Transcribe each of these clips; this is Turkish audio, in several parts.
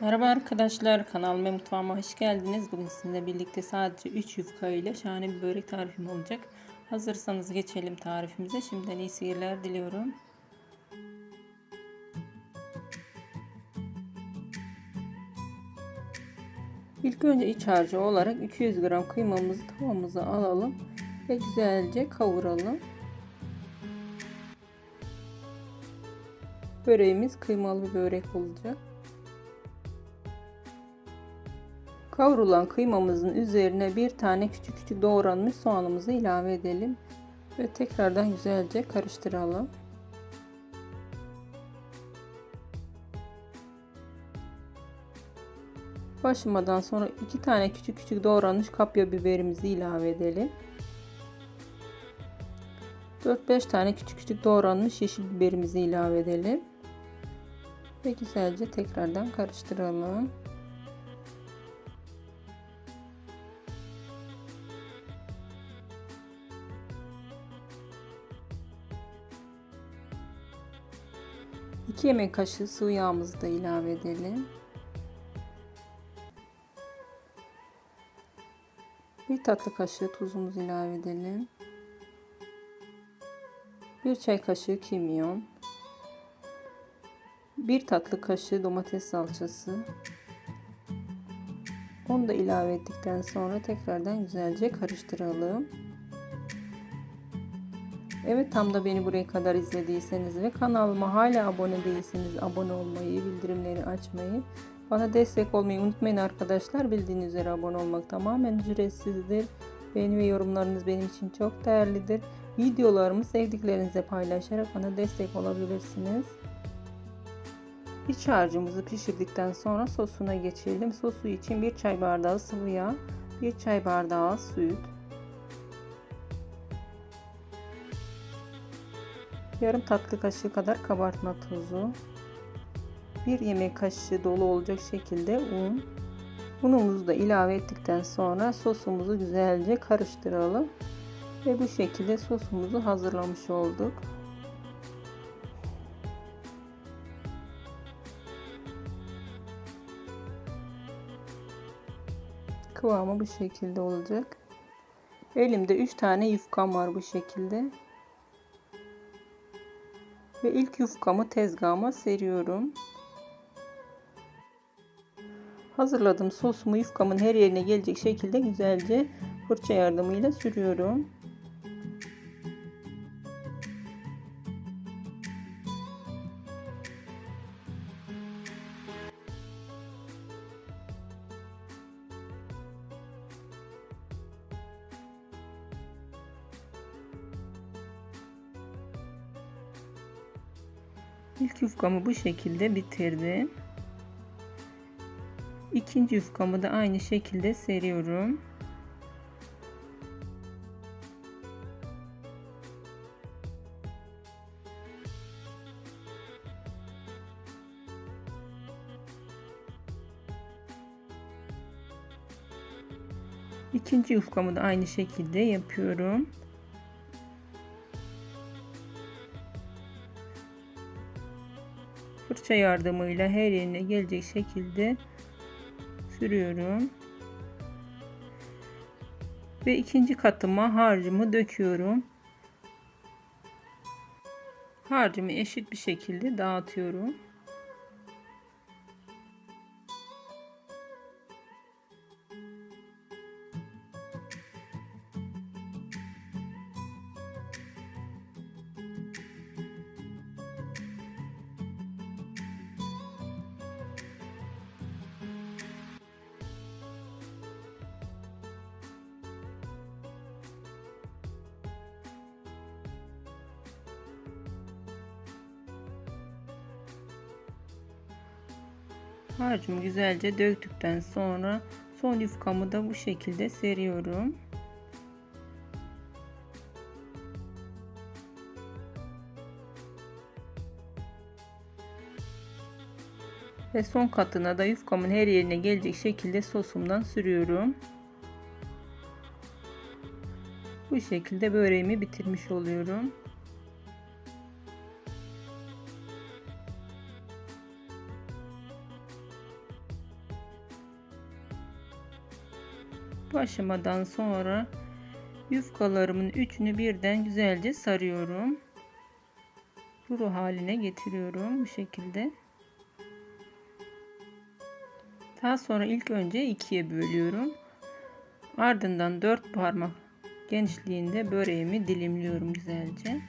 Merhaba arkadaşlar kanalıma mutfağıma hoş geldiniz. Bugün sizinle birlikte sadece 3 yufka ile şahane bir börek tarifim olacak. Hazırsanız geçelim tarifimize. Şimdiden iyi seyirler diliyorum. İlk önce iç harcı olarak 200 gram kıymamızı tavamıza alalım ve güzelce kavuralım. Böreğimiz kıymalı bir börek olacak. Kavrulan kıymamızın üzerine bir tane küçük küçük doğranmış soğanımızı ilave edelim ve tekrardan güzelce karıştıralım. Başlamadan sonra iki tane küçük küçük doğranmış kapya biberimizi ilave edelim. 4-5 tane küçük küçük doğranmış yeşil biberimizi ilave edelim. Ve güzelce tekrardan karıştıralım. İki yemek kaşığı sıvı yağımızı da ilave edelim. Bir tatlı kaşığı tuzumuzu ilave edelim. Bir çay kaşığı kimyon. Bir tatlı kaşığı domates salçası. Onu da ilave ettikten sonra tekrardan güzelce karıştıralım. Evet tam da beni buraya kadar izlediyseniz ve kanalıma hala abone değilseniz abone olmayı, bildirimleri açmayı, bana destek olmayı unutmayın arkadaşlar. Bildiğiniz üzere abone olmak tamamen ücretsizdir. Beğeni ve yorumlarınız benim için çok değerlidir. Videolarımı sevdiklerinizle paylaşarak bana destek olabilirsiniz. İç harcımızı pişirdikten sonra sosuna geçelim. Sosu için bir çay bardağı sıvı yağ, bir çay bardağı süt, yarım tatlı kaşığı kadar kabartma tozu, bir yemek kaşığı dolu olacak şekilde un. Unumuzu da ilave ettikten sonra sosumuzu güzelce karıştıralım. Ve bu şekilde sosumuzu hazırlamış olduk. Kıvamı bu şekilde olacak. Elimde 3 tane yufkam var bu şekilde. Ve ilk yufkamı tezgahıma seriyorum. Hazırladığım sosumu yufkamın her yerine gelecek şekilde güzelce fırça yardımıyla sürüyorum. İlk yufkamı bu şekilde bitirdim. İkinci yufkamı da aynı şekilde seriyorum. İkinci yufkamı da aynı şekilde yapıyorum. Fırça yardımıyla her yerine gelecek şekilde sürüyorum. Ve ikinci katıma harcımı döküyorum. Harcımı eşit bir şekilde dağıtıyorum. Harcımı güzelce döktükten sonra son yufkamı da bu şekilde seriyorum. Ve son katına da yufkamın her yerine gelecek şekilde sosumdan sürüyorum. Bu şekilde böreğimi bitirmiş oluyorum. Bu aşamadan sonra yufkalarımın üçünü birden güzelce sarıyorum. Rulo haline getiriyorum bu şekilde. Daha sonra ilk önce ikiye bölüyorum. Ardından dört parmak genişliğinde böreğimi dilimliyorum güzelce.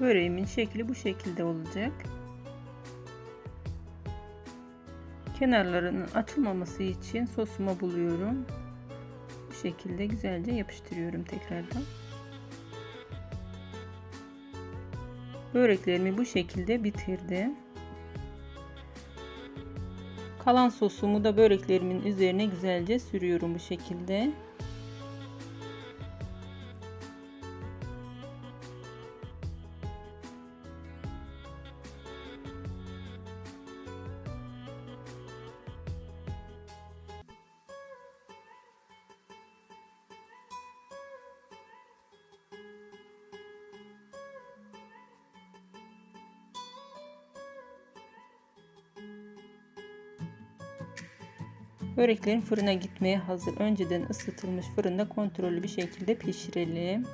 Böreğimin şekli bu şekilde olacak. Kenarlarının açılmaması için sosuma buluyorum. Bu şekilde güzelce yapıştırıyorum tekrardan. Böreklerimi bu şekilde bitirdim. Kalan sosumu da böreklerimin üzerine güzelce sürüyorum bu şekilde. Böreklerin fırına gitmeye hazır. Önceden ısıtılmış fırında kontrollü bir şekilde pişirelim.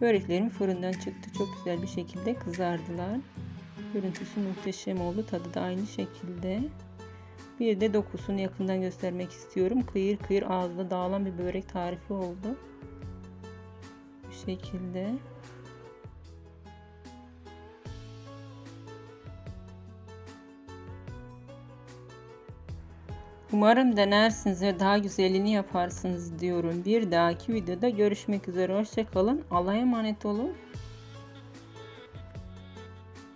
Böreklerim fırından çıktı. Çok güzel bir şekilde kızardılar. Görüntüsü muhteşem oldu. Tadı da aynı şekilde. Bir de dokusunu yakından göstermek istiyorum. Kıyır kıyır ağızda dağılan bir börek tarifi oldu. Bu şekilde. Umarım denersiniz ve daha güzelini yaparsınız diyorum. Bir dahaki videoda görüşmek üzere. Hoşçakalın. Allah'a emanet olun.